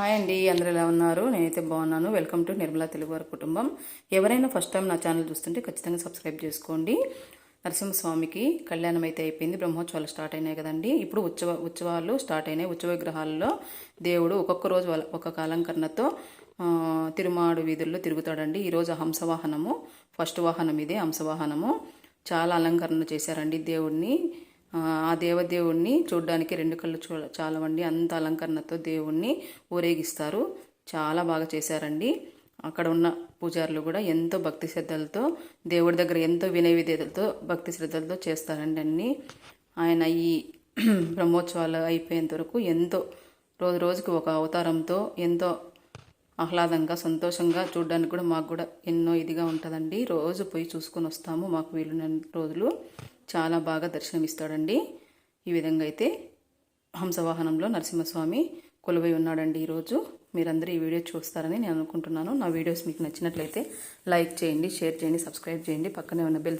Hi అండి అందరూ ఎలా ఉన్నారు? నేనైతే బాగున్నాను. వెల్కమ్ టు నిర్మలా తెలుగు వారి కుటుంబం. ఎవరైనా ఫస్ట్ టైం నా ఛానల్ చూస్తుంటే ఖచ్చితంగా సబ్స్క్రైబ్ చేసుకోండి. నరసింహస్వామికి కళ్యాణం అయితే అయిపోయింది బ్రహ్మోత్సవాలు స్టార్ట్ అయినాయి కదండి. ఇప్పుడు ఉత్సవ ఉత్సవాలు స్టార్ట్ అయినాయి. ఉత్సవ విగ్రహాల్లో దేవుడు ఒక్కొక్క రోజు ఒక్కొక్క అలంకరణతో తిరుమాడు వీధుల్లో తిరుగుతాడండి. ఈరోజు హంసవాహనము ఫస్ట్ వాహనం ఇదే హంసవాహనము. చాలా అలంకరణ చేశారండి దేవుడిని ఆ దేవదేవుణ్ణి చూడడానికి రెండు కళ్ళు చూ చాలవండి. అంత అలంకరణతో దేవుణ్ణి ఊరేగిస్తారు. చాలా బాగా చేశారండి. అక్కడ ఉన్న పూజారులు కూడా ఎంతో భక్తి శ్రద్ధలతో దేవుడి దగ్గర ఎంతో వినయ విధేతలతో భక్తి శ్రద్ధలతో చేస్తారండి అన్ని. ఆయన ఈ బ్రహ్మోత్సవాలు అయిపోయేంత వరకు ఎంతో రోజు రోజుకి ఒక అవతారంతో ఎంతో ఆహ్లాదంగా సంతోషంగా చూడడానికి కూడా మాకు కూడా ఎన్నో ఇదిగా ఉంటుందండి. రోజు పోయి చూసుకొని వస్తాము మాకు వీలున్న రోజులు. చాలా బాగా దర్శనమిస్తాడండి. ఈ విధంగా అయితే హంసవాహనంలో నరసింహస్వామి కొలువై ఉన్నాడండి ఈరోజు. మీరందరూ ఈ వీడియో చూస్తారని నేను అనుకుంటున్నాను. నా వీడియోస్ మీకు నచ్చినట్లయితే లైక్ చేయండి షేర్ చేయండి సబ్స్క్రైబ్ చేయండి. పక్కనే ఉన్న బెల్